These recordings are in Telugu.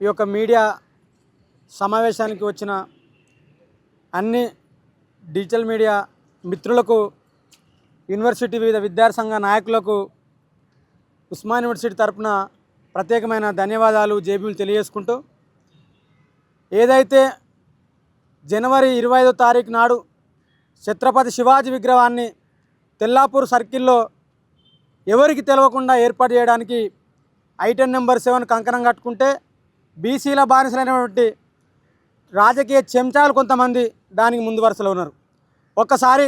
ఈ యొక్క మీడియా సమావేశానికి వచ్చిన అన్ని డిజిటల్ మీడియా మిత్రులకు యూనివర్సిటీ వివిధ విద్యార్థి సంఘ నాయకులకు ఉస్మాన్ యూనివర్సిటీ తరపున ప్రత్యేకమైన ధన్యవాదాలు జేబీలు తెలియజేసుకుంటూ ఏదైతే జనవరి ఇరవై ఐదో తారీఖు నాడు ఛత్రపతి శివాజీ విగ్రహాన్ని తెల్లాపూర్ సర్కిల్లో ఎవరికి తెలవకుండా ఏర్పాటు చేయడానికి ఐటెన్ నెంబర్ సెవెన్ కంకణం కట్టుకుంటే బీసీల బానిసలైనటువంటి రాజకీయ చెంచాలు కొంతమంది దానికి ముందు వరుసలో ఉన్నారు. ఒక్కసారి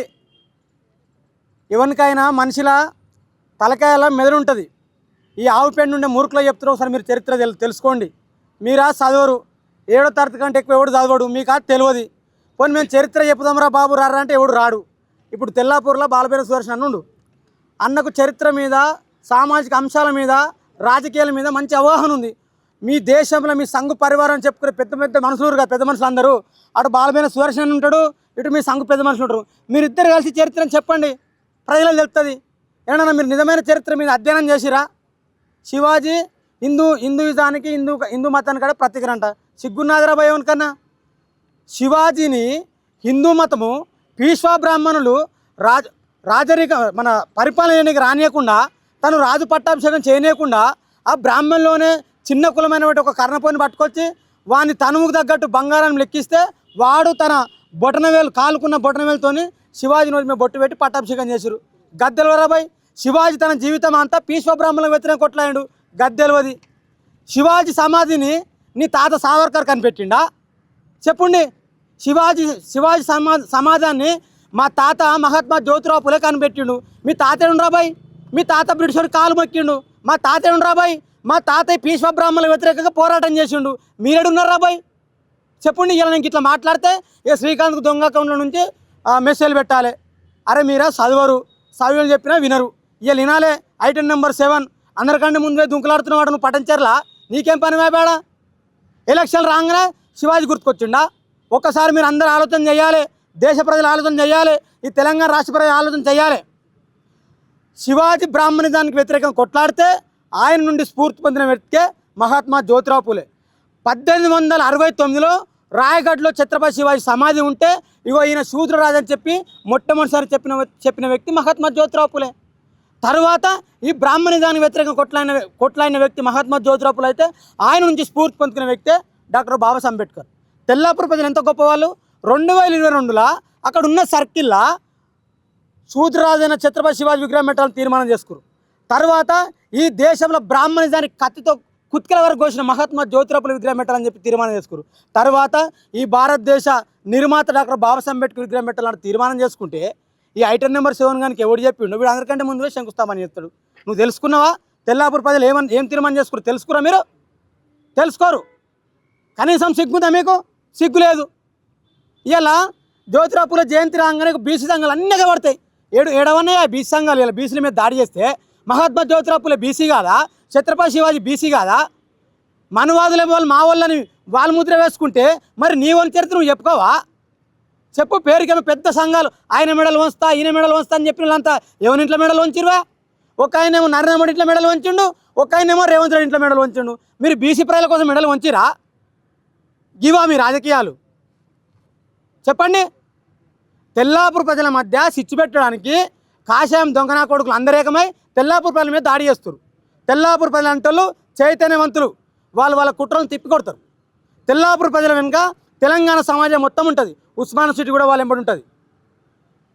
ఎవరికైనా మనిషిలా తలకాయల మెదడుంటుంది. ఈ ఆవు పెండు ఉండే మూర్ఖులు చెప్తారు ఒకసారి మీరు చరిత్ర తెలుసుకోండి. మీరా చదవరు ఏడో తరగతి కంటే ఎక్కువ ఎవడు చదవడు? మీకు అది తెలియదు పోనీ మేము చరిత్ర చెప్పుదాంరా బాబు రారా అంటే ఎవడు రాడు? ఇప్పుడు తెల్లాపూర్లో బాలపేర సుదర్శన్ అన్నుండు అన్నకు చరిత్ర మీద సామాజిక అంశాల మీద రాజకీయాల మీద మంచి అవగాహన ఉంది. మీ దేశంలో మీ సంఘ పరివారం చెప్పుకునే పెద్ద పెద్ద మనుషులు కదా పెద్ద మనుషులు అందరూ. అటు బాలమైన సుదర్శన్ ఉంటాడు ఇటు మీ సంఘ పెద్ద మనుషులు ఉంటారు. మీరిద్దరు కలిసి చరిత్రను చెప్పండి. ప్రజలకు తెలుస్తుంది ఏమన్నా మీరు నిజమైన చరిత్ర మీద అధ్యయనం చేసిరా? శివాజీ హిందూ హిందూయిజానికి హిందూ హిందూ మతానికి కూడా ప్రత్యేకరంట సిగ్గున్నాదిరా భయం కన్నా. శివాజీని హిందూ మతము పీశ్వా బ్రాహ్మణులు రాజ రాజరిక మన పరిపాలనకి రానియకుండా తను రాజు పట్టాభిషేకం చేయనీయకుండా ఆ బ్రాహ్మణులోనే చిన్న కులమైనటువంటి ఒక కర్ణపోని పట్టుకొచ్చి వాని తనువుకు తగ్గట్టు బంగారం లెక్కిస్తే వాడు తన బొటనవేలు కాలుకున్న బొటనవేలుతోని శివాజీ నోటి మీద బొట్టు పెట్టి పట్టాభిషేకం చేశారు గద్దెలవరాబాయ్ శివాజీ తన జీవితం అంతా పీష్వ బ్రాహ్మణులకు వ్యతిరేక కొట్లాడు గద్దెలవది శివాజీ సమాధిని నీ తాత సావర్కర్ కనిపెట్టిండా? చెప్పండి. శివాజీ శివాజీ సమా సమాజాన్ని మా తాత మహాత్మా జ్యోతిరావు పులే కనిపెట్టిండు. మీ తాత రాబాయ్ మీ తాత బ్రిటిషర్ కాలు మొక్కిండు. మా తాత రాబాయ్ మా తాతయ్య పీష్వ బ్రాహ్మణుల వ్యతిరేకంగా పోరాటం చేసిండు. మీరేడున్నారు రాబాయ్ చెప్పండి ఇలా నేను ఇట్లా మాట్లాడితే ఇక శ్రీకాంత్ దొంగ అకౌంట్లో నుంచి మెసేజ్లు పెట్టాలి. అరే మీరా చదవరు. చదువులు చెప్పినా వినరు. ఇక వినాలే. Item number seven. అందరికంటే ముందే దుంకులాడుతున్నవాడు నువ్వు పట్టంచర్లా నీకేం పని మేపేడా ఎలక్షన్ రాగానే శివాజీ గుర్తుకొచ్చిండా? ఒక్కసారి మీరు అందరూ ఆలోచన చేయాలి. దేశ ప్రజలు ఆలోచన చేయాలి. ఈ తెలంగాణ రాష్ట్ర ప్రజలు ఆలోచన చేయాలి. శివాజీ బ్రాహ్మణిజానికి వ్యతిరేకంగా కొట్లాడితే ఆయన నుండి స్ఫూర్తి పొందిన వ్యక్తే మహాత్మా జ్యోతిరావు పూలే. పద్దెనిమిది వందల అరవై తొమ్మిదిలో రాయగఢ్లో ఛత్రపతి శివాజీ సమాధి ఉంటే ఇగో ఈయన శూద్రరాజు అని చెప్పి మొట్టమొదటిసారి చెప్పిన చెప్పిన వ్యక్తి మహాత్మా జ్యోతిరావు పూలే. తరువాత ఈ బ్రాహ్మణిజానికి వ్యతిరేకంగా కొట్లాడిన కొట్లాడిన వ్యక్తి మహాత్మా జ్యోతిరావు పూలే అయితే ఆయన నుంచి స్ఫూర్తి పొందుకున్న వ్యక్తే డాక్టర్ బాబాసాహెబ్ అంబేద్కర్. తెల్లాపూర్ ప్రజలు ఎంత గొప్పవాళ్ళు? రెండు వేల ఇరవై రెండులో అక్కడ ఉన్న సర్కిల్లా శూద్రరాజైన ఛత్రపతి శివాజీ విగ్రహం పెట్టాలని తీర్మానం చేసుకురు. తర్వాత ఈ దేశంలో బ్రాహ్మణిజానికి కత్తితో కుత్కల వరకు కోసిన మహాత్మా జ్యోతిరాపుల విగ్రహం పెట్టాలని చెప్పి తీర్మానం చేసుకురు. తర్వాత ఈ భారతదేశ నిర్మాత డాక్టర్ బాబాసాహెబ్ అంబేద్కర్ విగ్రహం పెట్టాలని తీర్మానం చేసుకుంటే ఈ ఐటెన్ నెంబర్ సెవెన్ గానికి ఎవడు చెప్పిండు వీడు అందరికంటే ముందుగా శంకుస్థాపన చేస్తాడు. నువ్వు తెలుసుకున్నావా? తెల్లాపూర్ ప్రజలు ఏమని ఏం తీర్మానం చేసుకురు? తెలుసుకురా మీరు? తెలుసుకోరు. కనీసం సిగ్గుందా మీకు? సిగ్గు లేదు. ఇలా జ్యోతిరాపుల జయంతి రాగానే బీసీ సంఘాలు అన్నీ పడతాయి ఏడు ఏడవనే బీసీ సంఘాలు ఇలా బీసీల మీద దాడి చేస్తే మహాత్మా జ్యోతిరాపుల బీసీ కాదా? ఛత్రపతి శివాజీ బీసీ కాదా? మనవాదులే వాళ్ళు మా వాళ్ళని వాళ్ళ ముద్ర వేసుకుంటే మరి నీ వాళ్ళ చరిత్ర నువ్వు చెప్పుకోవా? చెప్పు పేరుకేమో పెద్ద సంఘాలు. ఆయన మెడలు వంచుతా ఈయన మెడలు వంచుతా అని చెప్పిన వాళ్ళంతా ఎవరింట్లో మెడలు వంచిరువా ఒక ఆయన ఏమో నరేంద్ర ఇంట్లో మెడలు వంచిండు ఒక ఆయనేమో రేవంత్ రెడ్డి ఇంట్లో మెడలు వంచిండు. మీరు బీసీ ప్రజల కోసం మెడలు వంచిరా గివా మీ రాజకీయాలు. చెప్పండి. తెల్లాపూర్ ప్రజల మధ్య సిచ్చు పెట్టడానికి కాషాయం దొంగనా కొడుకులు అందరేకమై తెల్లాపూర్ ప్రజల మీద దాడి చేస్తారు. తెల్లాపూర్ ప్రజల అంటూ చైతన్యవంతులు. వాళ్ళు వాళ్ళ కుట్రలను తిప్పికొడతారు. తెల్లాపూర్ ప్రజల వెనుక తెలంగాణ సమాజం మొత్తం ఉంటుంది. ఉస్మాన్ సిటీ కూడా వాళ్ళు ఎంబడి ఉంటుంది.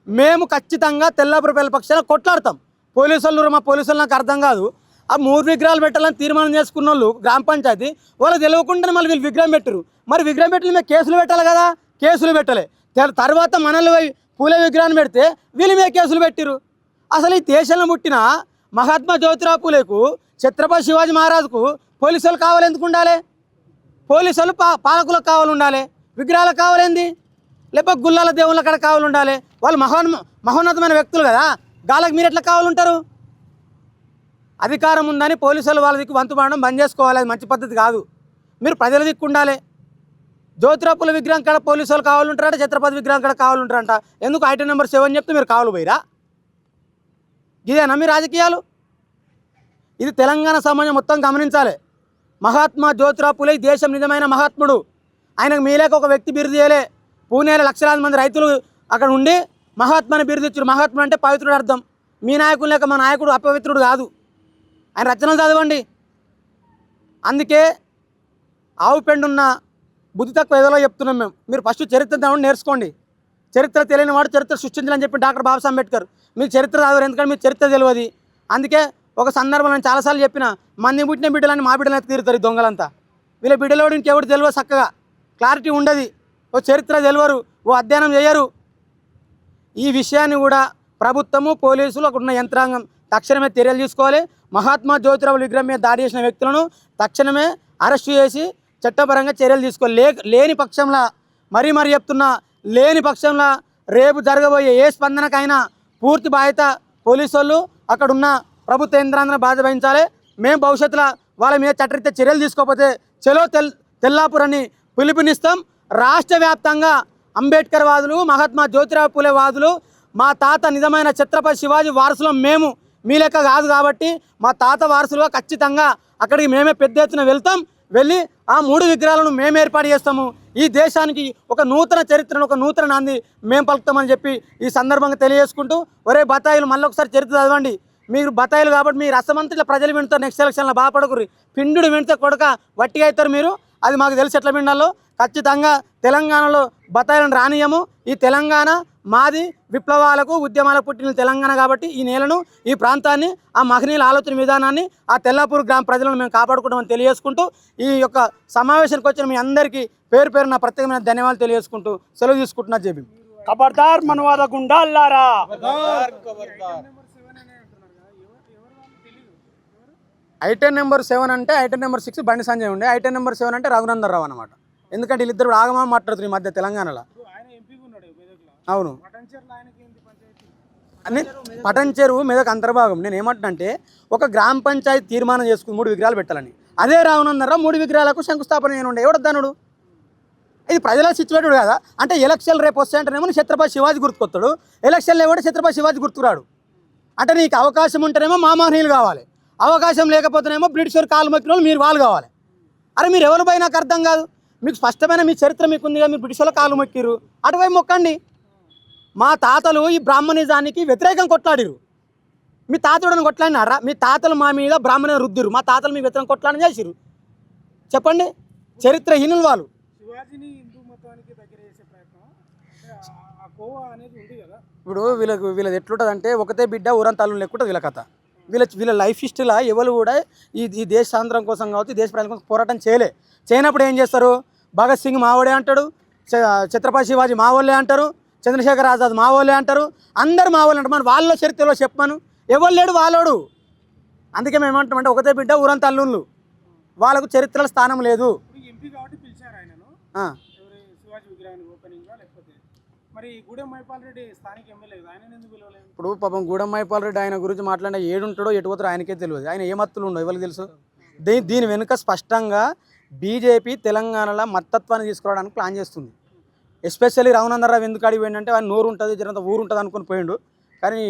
మేము ఖచ్చితంగా తెల్లాపూర్ ప్రజల పక్షాన కొట్లాడతాం. పోలీసులు మా పోలీసులు నాకు అర్థం కాదు. ఆ మూడు విగ్రహాలు పెట్టాలని తీర్మానం చేసుకున్న వాళ్ళు గ్రామ పంచాయతీ వాళ్ళు తెలియకుండానే మళ్ళీ వీళ్ళు విగ్రహం పెట్టరు మరి విగ్రహం పెట్టిన మేము కేసులు పెట్టాలి కదా? కేసులు పెట్టలే. తర్వాత మనల్ని పూల విగ్రహాన్ని పెడితే వీళ్ళ మీద కేసులు పెట్టిరు అసలు ఈ దేశంలో పుట్టిన మహాత్మా జ్యోతిరావు పూలేకు ఛత్రపతి శివాజీ మహారాజుకు పోలీసులు కావాలి ఎందుకు ఉండాలి? పోలీసులు పా పాలకులకు కావాలి ఉండాలి. విగ్రహాలకు కావాలేంది లేకపోతే గుల్లాల దేవుళ్ళ కాడ కావాలి ఉండాలి. వాళ్ళు మహోన్ మహోన్నతమైన వ్యక్తులు కదా గాలకు మీరు ఎట్లా కావాలంటారు అధికారం ఉందని పోలీసులు వాళ్ళ దిక్కు వంతు పడడం బంద్ చేసుకోవాలి అది మంచి పద్ధతి కాదు. మీరు ప్రజల దిక్కు ఉండాలి. జ్యోతిరాపుల విగ్రహం కాడ పోలీసు వాళ్ళు కావాలంటారంట ఛత్రపతి విగ్రహం కాడ కావాలంటారంట. ఎందుకు ఐటమ్ నెంబర్ సెవెన్ చెప్తే మీరు కావాలి పోయిరా? ఇదేనా మీ రాజకీయాలు? ఇది తెలంగాణ సమాజం మొత్తం గమనించాలి. మహాత్మా జ్యోతిరావు పులే దేశం నిజమైన మహాత్ముడు. ఆయనకు మీలేక ఒక వ్యక్తి బిరుదు చేయలే పూణేలో లక్షలాది మంది రైతులు అక్కడ ఉండి మహాత్మాని బిరుదు ఇచ్చారు. మహాత్ముడు అంటే పవిత్రుడు అర్థం. మీ నాయకులు లేక మా నాయకుడు అపవిత్రుడు కాదు. ఆయన రచనలు చదవండి. అందుకే ఆవు పెండున్న బుద్ధి తక్కువ ఏదో చెప్తున్నాం మేము. మీరు ఫస్ట్ చరిత్ర చదవండి నేర్చుకోండి. చరిత్ర తెలియని వాడు చరిత్ర సృష్టించాలని చెప్పి డాక్టర్ బాబాసాహెబ్ అంబేద్కర్. మీకు చరిత్ర రాదు ఎందుకంటే మీకు చరిత్ర తెలియదు. అందుకే ఒక సందర్భంలో నేను చాలాసార్లు చెప్పిన మంది పుట్టిన బిడ్డలని మా బిడ్డలని తీరుతారు దొంగలంతా. వీళ్ళ బిడ్డలో ఇంకెవరు తెలియదు చక్కగా. క్లారిటీ ఉండదు. ఓ చరిత్ర తెలియరు ఓ అధ్యయనం చేయరు. ఈ విషయాన్ని కూడా ప్రభుత్వము పోలీసులు అక్కడ ఉన్న యంత్రాంగం తక్షణమే చర్యలు తీసుకోవాలి. మహాత్మా జ్యోతిరావు విగ్రహం మీద దాడి చేసిన వ్యక్తులను తక్షణమే అరెస్టు చేసి చట్టపరంగా చర్యలు తీసుకోవాలి లే లేని పక్షంలో మరీ మరీ చెప్తున్నా లేని పక్షంలో రేపు జరగబోయే ఏ స్పందనకైనా పూర్తి బాధ్యత పోలీసు వాళ్ళు అక్కడున్న ప్రభుత్వ యంత్రాంగం బాధ్యత వహించాలి. మేము భవిష్యత్తులో వాళ్ళ మీద చట్టరీత్యా చర్యలు తీసుకోకపోతే చెలో తెల్ తెల్లాపూర్ అని పిలుపునిస్తాం. రాష్ట్ర వ్యాప్తంగా అంబేద్కర్ వాదులు మహాత్మా జ్యోతిరావు పూలే వాదులు మా తాత నిజమైన ఛత్రపతి శివాజీ వారసులం మేము మీ లెక్క కాదు కాబట్టి మా తాత వారసులుగా ఖచ్చితంగా అక్కడికి మేమే పెద్ద ఎత్తున వెళ్తాం. వెళ్ళి ఆ మూడు విగ్రహాలను మేము ఏర్పాటు చేస్తాము. ఈ దేశానికి ఒక నూతన చరిత్రను ఒక నూతన నాంది మేము పలుకుతామని చెప్పి ఈ సందర్భంగా తెలియజేసుకుంటూ ఒరే బతాయిలు మళ్ళీ ఒకసారి చరిత్ర చదవండి. మీరు బతాయిలు కాబట్టి మీ రసమంతా ప్రజలు వింటారు నెక్స్ట్ ఎలక్షన్లో బాధపడకుర్రి. పిండుడు వింటే కొడక వట్టిగా అవుతారు మీరు. అది మాకు తెలిసి ఎట్లా వినాలో. ఖచ్చితంగా తెలంగాణలో బతాయిలను రానియము. ఈ తెలంగాణ మాది విప్లవాలకు ఉద్యమాలకు పుట్టిన తెలంగాణ కాబట్టి ఈ నేలను ఈ ప్రాంతాన్ని ఆ మహనీయుల ఆలోచన విధానాన్ని ఆ తెల్లాపూర్ గ్రామ ప్రజలను మేము కాపాడుకుంటామని తెలియజేసుకుంటూ ఈ యొక్క సమావేశానికి వచ్చిన మీ అందరికీ పేరు పేరు నా ప్రత్యేకమైన ధన్యవాదాలు తెలియజేసుకుంటూ సెలవు తీసుకుంటున్నా జేబీ ఖబర్దార్ మనవాద గుండాల్లారా? ఐటెన్ నెంబర్ సెవెన్ అంటే i ten number six Bandi Sanjay ఉండే. ఐటెన్ నెంబర్ సెవెన్ అంటే రఘునందన్ రావు అనమాట ఎందుకంటే వీళ్ళిద్దరు ఆగమా మాట్లాడుతున్నారు ఈ మధ్య తెలంగాణలో. అవును. పటన్ చెరువు మెదక్ అంతర్భాగం. నేను ఏమంటున్నంటే ఒక గ్రామ పంచాయతీ తీర్మానం చేసుకుని మూడు విగ్రహాలు పెట్టాలని. అదే రావణందరరావు మూడు విగ్రహాలకు శంకుస్థాపన చేయనుండే. ఎవడద్దానుడు ఇది ప్రజల సిచ్యువేటెడ్ కదా? అంటే ఎలక్షన్ రేపు వస్తాయంటేనేమో ఛత్రపతి శివాజీ గుర్తుకొస్తాడు. ఎలక్షన్లు ఏమంటే ఛత్రపతి శివాజీ గుర్తురాడు అంటే నీకు అవకాశం ఉంటేనేమో మామహనీయులు కావాలి. అవకాశం లేకపోతేనేమో బ్రిటిష్ వారు కాలు మొక్కిన వాళ్ళు మీరు వాళ్ళు కావాలి. అరే మీరు ఎవరు పోయి నాకు అర్థం కాదు? మీకు స్పష్టమైన మీ చరిత్ర మీకు ఉంది కదా మీరు బ్రిటిష్ వాళ్ళ కాలు మొక్కిరు అటువైపు మొక్కండి. మా తాతలు ఈ బ్రాహ్మణిజానికి వ్యతిరేకం కొట్లాడిరు. మీ తాతలను కొట్లాడినారా? మీ తాతలు మా మీద బ్రాహ్మణ రుద్దురు. మా తాతలు మీ వ్యతిరేకం కొట్లాడని చేసిరు చెప్పండి. చరిత్రహీనులు వాళ్ళు. శివాజీని హిందూ మతానికి దగ్గర చేసే ప్రయత్నం. అంటే ఆ- ఆ కోవా అనేది ఉంది కదా. ఇప్పుడు వీళ్ళకు వీళ్ళది ఎట్లుంటుంది అంటే ఒకతే బిడ్డ ఊరంత అల్లు లెక్కుంటుంది వీళ్ళ కథ. వీళ్ళ వీళ్ళ లైఫ్ హిస్టరీలో ఎవరు కూడా ఈ ఈ దేశ స్వాతంత్రం కోసం కావచ్చు దేశ ప్రజల కోసం పోరాటం చేయలే. చేయనప్పుడు ఏం చేస్తారు? భగత్ సింగ్ మావోడే అంటాడు ఛత్రపతి శివాజీ మావోళ్ళే అంటారు. చంద్రశేఖర్ ఆజాద్ మావోళ్ళే అంటారు. అందరు మావోళ్ళు అంటారు. మన వాళ్ళ చరిత్రలో చెప్పమను ఎవరు లేడు వాళ్ళోడు. అందుకే మేము ఏమంటామంటే ఒకతే బిడ్డ ఊరంత అల్లుళ్ళు. వాళ్ళకు చరిత్రలో స్థానం లేదు. ఇప్పుడు మరి గూడెం మైపాల్ రెడ్డి ఆయన పాపం గురించి మాట్లాడిన ఏడుంటాడో ఎటు పోతాడో ఆయనకే తెలియదు. ఆయన ఏ మత్తులు ఉండవు ఎవరికి తెలుసు? దీ దీని వెనుక స్పష్టంగా బీజేపీ తెలంగాణలో మత్తత్వాన్ని తీసుకురావడానికి ప్లాన్ చేస్తుంది. ఎస్పెషల్లీ రఘునందరావు ఎందుకు అడిగి పోయిందంటే ఆయన నోరు ఉంటుంది జరంత ఊరు ఉంటుంది అనుకుని పోయిండు. కానీ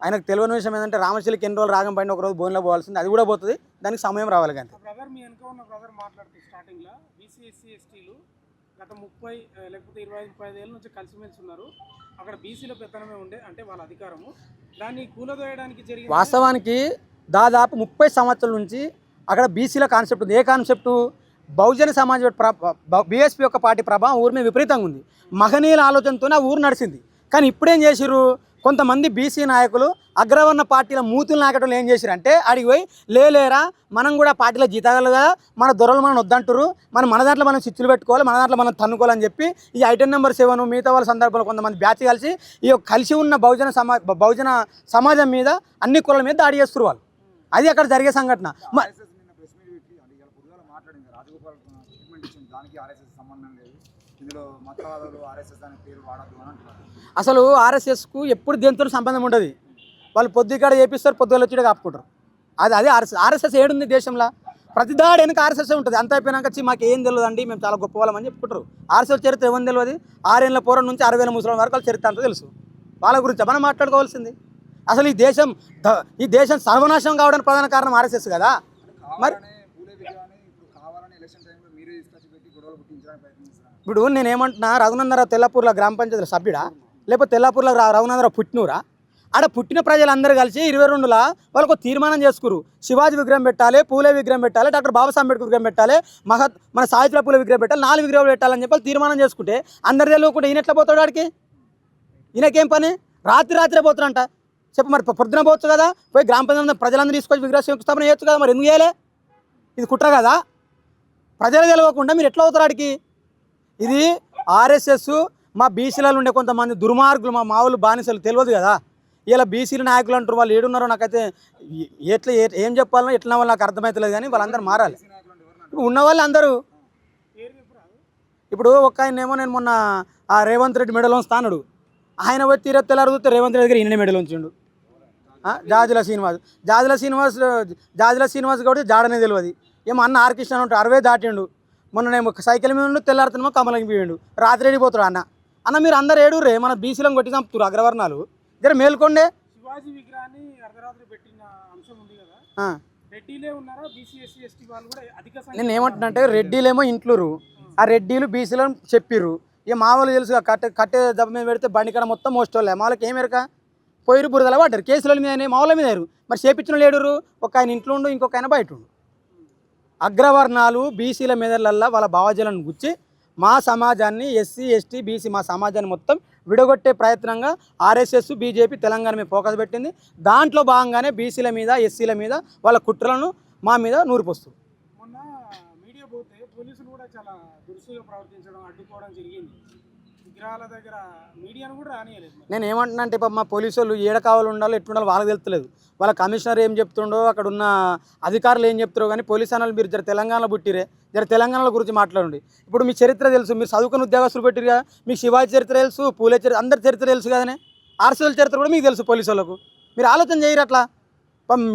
ఆయనకు తెలియని విషయం ఏంటంటే రామశిలికి ఎన్ని రోజులు రాగం పైన ఒక రోజు బోన్లో పోవాల్సింది అది కూడా పోతుంది దానికి సమయం రావాలి కానీ బ్రదర్ మీ వెనక ఉన్న బ్రదర్ మాట్లాడుతూ స్టార్టింగ్లో బీసీ ఎస్సీ ఎస్టీలు గత ముప్పై లేకపోతే ఇరవై ఐదు ముప్పై ఐదు ఏళ్ళ నుంచి కలిసిమెలిసి ఉన్నారు. అక్కడ బీసీల పెత్తనమే ఉండే అంటే వాళ్ళ అధికారము. దాన్ని కూలదోయడానికి జరిగిన వాస్తవానికి దాదాపు ముప్పై సంవత్సరాల నుంచి అక్కడ బీసీల కాన్సెప్ట్ ఉంది. ఏ కాన్సెప్టు బహుజన సమాజ్ బీఎస్పీ యొక్క పార్టీ ప్రభావం ఊరి మీద విపరీతంగా ఉంది. మహనీయుల ఆలోచనతోనే ఆ ఊరు నడిచింది. కానీ ఇప్పుడేం చేసిర్రు? కొంతమంది బీసీ నాయకులు అగ్రవర్ణ పార్టీల మూతులు నాకటంలో ఏం చేసిరంటే అడిగి పోయి లేలేరా మనం కూడా పార్టీలో జీతాలుగా మన దొరలు మనం వద్దంటారు మనం మన దాంట్లో మనం చిచ్చులు పెట్టుకోవాలి మన దాంట్లో మనం తన్నుకోవాలని చెప్పి ఈ ఐటెం నెంబర్ సెవెన్ మిగతా వాళ్ళ సందర్భంలో కొంతమంది బ్యాచ్ కలిసి ఈ కలిసి ఉన్న బహుజన సమా బహుజన సమాజం మీద అన్ని కులాల మీద దాడి చేస్తారు వాళ్ళు. అది అక్కడ జరిగే సంఘటన మ- ఆర్ఎస్ఎస్ నిన్న ప్రెస్ మీట్ పెట్టి అది ఇలా పొద్దుగాల మాట్లాడింది రాజగోపాల్ స్టేట్మెంట్ ఇచ్చింది దానికి ఆర్ఎస్ఎస్ సంబంధం లేదు ఇందులో మతవాదులు ఆర్ఎస్ఎస్ అనే పేరు వాడద్దు అని అంటున్నారు. అసలు ఆర్ఎస్ఎస్కు ఎప్పుడు దేనితో సంబంధం ఉండదు. వాళ్ళు పొద్దుకాడ చేపిస్తారు పొద్దుగా వచ్చి కాపుకుంటారు. అది అదే ఆర్ఎస్ఎస్ ఆర్ఎస్ఎస్ ఏడుంది దేశంలో. ప్రతి దాడి వెనక ఆర్ఎస్ఎస్ ఉంటుంది. అంత అయిపోయినాక వచ్చి మాకు ఏం తెలియదు అండి మేము చాలా గొప్ప వాళ్ళమని చెప్పుకుంటారు. ఆర్ఎస్ఎస్ చరిత్ర ఏమని తెలియదు ఆరేళ్ళ పూర్వం నుంచి అరవై వేల ముసలి వరకు వాళ్ళ చరిత్ర అంతా తెలుసు. వాళ్ళ గురించి మనం మాట్లాడుకోవాల్సింది. అసలు ఈ దేశం ఈ దేశం సర్వనాశనం కావడానికి ప్రధాన కారణం ఆర్ఎస్ఎస్ కదా. మరి కావాలనే పూలే విగ్రహాన్ని ఇప్పుడు పుట్టించడానికి ప్రయత్నిస్తున్నారు ఇప్పుడు నేను ఏమంటున్నా రఘునందరావు తెల్లపూర్ల గ్రామ పంచాయతీల సభ్యుడా? లేకపోతే తెల్లపూర్ల రా- రఘునందరావు పుట్టినూరా ఆడ పుట్టిన ప్రజలందరూ కలిసి ఇరవై రెండులా వాళ్ళకు తీర్మానం చేసుకురు శివాజీ విగ్రహం పెట్టాలి పూలే విగ్రహం పెట్టాలి డాక్టర్ బాబాసాహెబ్ అంబేద్కర్ విగ్రహం పెట్టాలి మహత్ మన సావిత్రి పూల విగ్రహం పెట్టాలి నాలుగు విగ్రహాలు పెట్టాలని చెప్పి తీర్మానం చేసుకుంటే అందరు తెలియకుండా ఈయన ఎట్లా పోతాడు ఆడికి? ఈయనకేం పని? రాత్రి రాత్రే పోతాడంట. చెప్పు మరి పొద్దున పోవచ్చు కదా? పోయి గ్రామ పంచాయతీ ప్రజలందరూ తీసుకొచ్చి విగ్రహ శంకుస్థాపన చేయొచ్చు కదా మరి ఎందుకు చేయలే? ఇది కుట్ర కదా? ప్రజలు తెలియకుండా మీరు ఎట్లా అవుతారు ఆడికి? ఇది ఆర్ఎస్ఎస్ మా బీసీలలో ఉండే కొంతమంది దుర్మార్గులు మా మావులు బానిసలు తెలియదు కదా. ఇలా బీసీల నాయకులు అంటారు వాళ్ళు ఏడున్నారో నాకైతే ఎట్లా ఏ- ఏం చెప్పాలో ఎట్లా వాళ్ళు నాకు అర్థమవుతలేదు కానీ వాళ్ళందరూ మారాలి. ఇప్పుడు ఉన్న వాళ్ళు అందరూ ఇప్పుడు ఒక ఆయన ఏమో నేను మొన్న ఆ రేవంత్ రెడ్డి మెడలో స్థానుడు ఆయన పోయి తీర తెల్లారు రేవంత్ రెడ్డి దగ్గర ఈయన మెడలో ఉంచిండు. జాజుల శ్రీనివాస్. జాజుల శ్రీనివాస్ జాజుల శ్రీనివాస్ కాబట్టి జాడనే తెలియదు ఏమో అన్న ఆర్ కృష్ణ ఉంటాడు అరవై దాటిండు. మొన్న నేను సైకిల్ మీద ఉండి తెల్లారుతున్నా కమలంకి పోయిండు రాత్రి వెళ్ళిపోతాడు అన్న. అన్న మీరు అందరు ఏడు రే మన బీసీలను కొట్టి చంపుతారు అగ్రవర్ణాలు. జర మేల్కొండే. శివాజీ విగ్రహాన్ని అర్ధరాత్రి పెట్టిన అంశం ఉంది కదా. నేను ఏమంటున్నానంటే రెడ్డిలేమో ఇంట్లోరు ఆ రెడ్డిలు బీసీలను చెప్పిర్రు. ఇక మామూలు తెలుసు కట్టే కట్టే దెబ్బ మీద పెడితే బండి కాడ మొత్తం మోస్టోళ్ళే. మామూలుకి ఏం ఎరక? పోయిరు బురదల పడ్డారు. కేసుల మీద మామూల మీద మరి చేపించిన లేడురు ఒక ఆయన ఇంట్లో ఉండు ఇంకొక ఆయన బయట ఉండు. అగ్రవర్ణాలు బీసీల మీదలల్లా వాళ్ళ భావజలను గుచ్చి మా సమాజాన్ని ఎస్సీ ఎస్టీ బీసీ మా సమాజాన్ని మొత్తం విడగొట్టే ప్రయత్నంగా ఆర్ఎస్ఎస్ బీజేపీ తెలంగాణ మీద ఫోకస్ పెట్టింది. దాంట్లో భాగంగానే బీసీల మీద ఎస్సీల మీద వాళ్ళ కుట్రలను మా మీద నూరిపోస్తుంది. మొన్న మీడియా పోతే పోలీసులు కూడా చాలా దురుసుగా ప్రవర్తించడం అడ్డుకోవడం జరిగింది. విగ్రహాల దగ్గర మీడియాను కూడా రానియలేదు నేను ఏమంటున్నా అంటే పాపం మా పోలీసు వాళ్ళు ఏడ కావాలి ఉండాలో ఎట్లుండాలో వాళ్ళకి తెలుస్తలేదు వాళ్ళ కమిషనర్ ఏం చెప్తుండో అక్కడ ఉన్న అధికారులు ఏం చెప్తారో కానీ పోలీస్ అనాలు మీరు జర తెలంగాణలో పుట్టిరే జర తెలంగాణలో గురించి మాట్లాడండి. ఇప్పుడు మీ చరిత్ర తెలుసు మీరు చదువుకుని ఉద్యోగస్తులు పెట్టిరు కదా మీకు శివాజీ చరిత్ర తెలుసు పూలే చరిత్ర అందరి చరిత్ర తెలుసు కదనే? ఆర్సీఎల్ చరిత్ర కూడా మీకు తెలుసు పోలీసు వాళ్ళకు. మీరు ఆలోచన చేయరు అట్లా?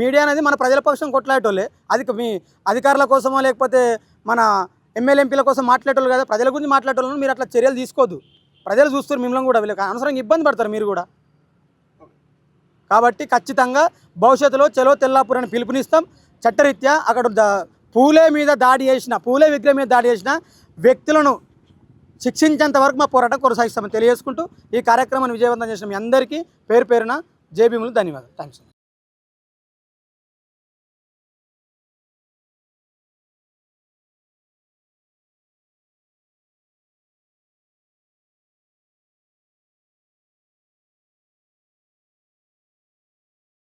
మీడియా అనేది మన ప్రజల పక్షం కొట్లాడేటోళ్ళే. అది మీ అధికారుల కోసమో లేకపోతే మన ఎమ్మెల్యే ఎంపీల కోసం మాట్లాడేటోళ్ళు కదా ప్రజల గురించి మాట్లాడేటోళ్ళని మీరు అట్లా చర్యలు తీసుకోవద్దు. ప్రజలు చూస్తారు మిమ్మల్ని కూడా వీళ్ళకి అనవసరంగా ఇబ్బంది పడతారు మీరు కూడా. కాబట్టి ఖచ్చితంగా భవిష్యత్తులో చలో తెల్లాపూర్ అని పిలుపునిస్తాం. చట్టరీత్యా అక్కడ పూలే మీద దాడి చేసిన పూలే విగ్రహం మీద దాడి చేసిన వ్యక్తులను శిక్షించేంత వరకు మా పోరాటం కొనసాగిస్తామని తెలియజేసుకుంటూ ఈ కార్యక్రమాన్ని విజయవంతం చేసిన మీ అందరికీ పేరు పేరున జేబీములు ధన్యవాదాలు. థ్యాంక్స్